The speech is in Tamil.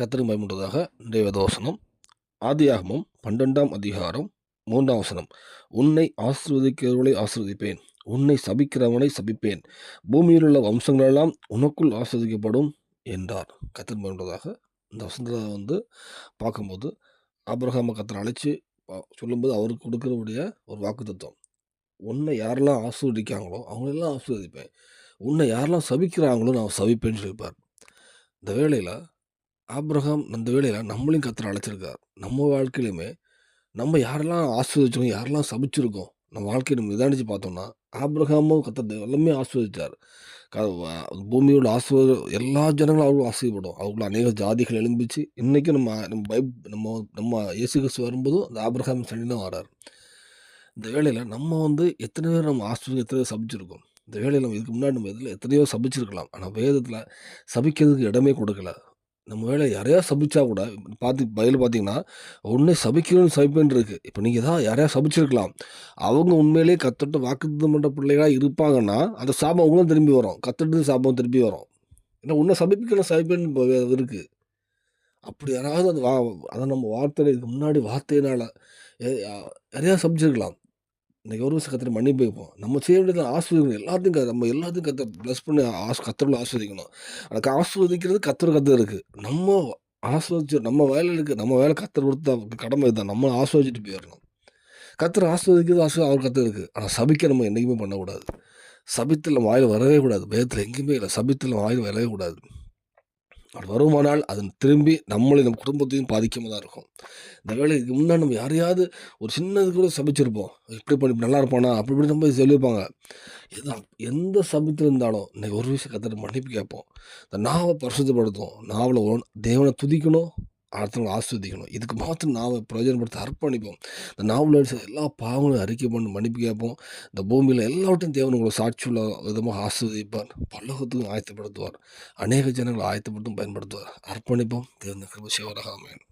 கத்திரி பயமுண்டதாக இன்றைய வேதவசனம். ஆதியாகமம் பன்னெண்டாம் அதிகாரம் மூன்றாம் வசனம். உன்னை ஆசிர்வதிக்கிறவர்களை ஆசிர்வதிப்பேன். உன்னை சபிக்கிறவனை சபிப்பேன். பூமியில் உள்ள வம்சங்களெல்லாம் உனக்குள் ஆஸ்வதிக்கப்படும் என்றார். கத்திரி பயமுண்டதாக இந்த வசனத்தில் வந்து பார்க்கும்போது ஆபிரகாம கத்தரை அழைச்சி பா- சொல்லும்போது அவருக்கு கொடுக்கறவுடைய ஒரு வாக்கு தத்துவம் உன்னை யாரெல்லாம் ஆசீர்வதிக்காங்களோ அவங்களெல்லாம் ஆசீர்வதிப்பேன். உன்னை யாரெல்லாம் சபிக்கிறாங்களோ நான் சபிப்பேன்னு சொல்லிப்பார் இந்த வேளையில் ஆப்ரஹாம் அந்த வேலையில் நம்மளையும் கத்துற அழைச்சிருக்கார். நம்ம வாழ்க்கையிலுமே நம்ம யாரெல்லாம் ஆஸ்வதிச்சோம் யாரெல்லாம் சபிச்சிருக்கோம் நம்ம வாழ்க்கையை நம்ம நிதானிச்சு பார்த்தோம்னா ஆப்ரஹாமும் கத்தத்தை எல்லாமே ஆஸ்வதிச்சார் க- பூமியோட ஆசிர்வாத எல்லா ஜனங்களும் அவர்களும் ஆசைப்படும் அவங்களும் அநேக ஜாதிகள் எழும்பிச்சு இன்றைக்கும் நம்ம நம்ம பைப் நம்ம நம்ம இயேசு கிறிஸ்து வரும்போதும் அந்த ஆப்ரஹாம் சனி தான் வரார். இந்த வேளையில் நம்ம வந்து எத்தனை பேர் நம்ம ஆஸ்வதி எத்தனை பேர் சபிச்சிருக்கோம். இந்த வேலையில் நம்ம இதுக்கு முன்னாடி நம்ம இதில் எத்தனையோ சபிச்சிருக்கலாம். ஆனால் வேதத்தில் சபிக்கிறதுக்கு இடமே கொடுக்கல. நம்ம வேலை யாரையா சபிச்சா கூட பார்த்து பதில் பார்த்தீங்கன்னா ஒன்று சபிக்கணும்னு சபிப்பேன் இருக்கு. இப்போ நீங்கள் தான் யாரையா சபிச்சிருக்கலாம். அவங்க உண்மையிலேயே கத்தட்டு வாக்குத்தம் பண்ணுற பிள்ளைகளாக இருப்பாங்கன்னா அந்த சாபம் அவங்களும் திரும்பி வரும். கத்தட்டு சாபம் திரும்பி வரும். ஏன்னா ஒன்றை சபிக்கணும் சபிப்பேன்னு இப்போ இருக்கு. அப்படி யாராவது அந்த வா அதை நம்ம வார்த்தையில இதுக்கு முன்னாடி வார்த்தையினால் யாரையா சபிச்சிருக்கலாம்? இந்த கௌரவ கத்திர மன்னிப்பு வைப்போம் நம்ம செய்ய வேண்டியது ஆஸ்வதிக்கணும். எல்லாத்தையும் நம்ம எல்லாத்தையும் கத்த ப்ளஸ் பண்ணி ஆஸ் கத்தரில் ஆஸ்வதிக்கணும். அதுக்கு ஆஸ்வதிக்கிறது கத்தர் கத்தர் இருக்குது நம்ம ஆஸ்வதிச்சு நம்ம வேலை இருக்குது நம்ம வேலை கத்தர் கொடுத்த கடமை இதுதான் நம்ம ஆஸ்வதிச்சுட்டு போயிடணும் கத்தர் ஆஸ்வதிக்கிறது ஆஸ்வதி அவர் கத்தர் இருக்குது ஆனால் சபிக்க நம்ம என்றைக்குமே பண்ணக்கூடாது. சபித்தில் வாயில் வரவே கூடாது. வேதத்தில் எங்கேயுமே இல்லை. சபித்தில் வாயில் வரவே கூடாது. வருமானால் அது திரும்பி நம்மளையும் நம்ம குடும்பத்தையும் பாதிக்காம தான் இருக்கும். இந்த வேலைக்கு முன்னாடி நம்ம யாரையாவது ஒரு சின்னது கூட சபிச்சிருப்போம். இப்படி பண்ணி நல்லா இருப்பானா? அப்படி இப்படி நம்ம சொல்லியிருப்பாங்க. எது எந்த சபித்து இருந்தாலும் இன்னைக்கு ஒரு விஷயம் கற்றுட்டு மன்னிப்பு கேட்போம். இந்த நாவை பரிசுத்தப்படுத்தும் நாவலை தேவனை துதிக்கணும். அடுத்தவங்களை ஆஸ்வதிக்கணும். இதுக்கு மாத்திரம் நாவை பிரயோஜனப்படுத்த அர்ப்பணிப்போம். இந்த நாவல் அடிச்ச எல்லா பாவங்களும் அறிக்கை பண்ணி மன்னிப்பு கேட்போம். இந்த பூமியில் எல்லாவற்றையும் தேவன் உங்களை சாட்சியுள்ள விதமாக ஆஸ்வதிப்பார். பல்லகத்துக்கும் ஆயத்தப்படுத்துவார். அநேக ஜனங்களை ஆயத்தப்படுத்தும் பயன்படுத்துவார். அர்ப்பணிப்போம். தேவன் கிருப அமையணும்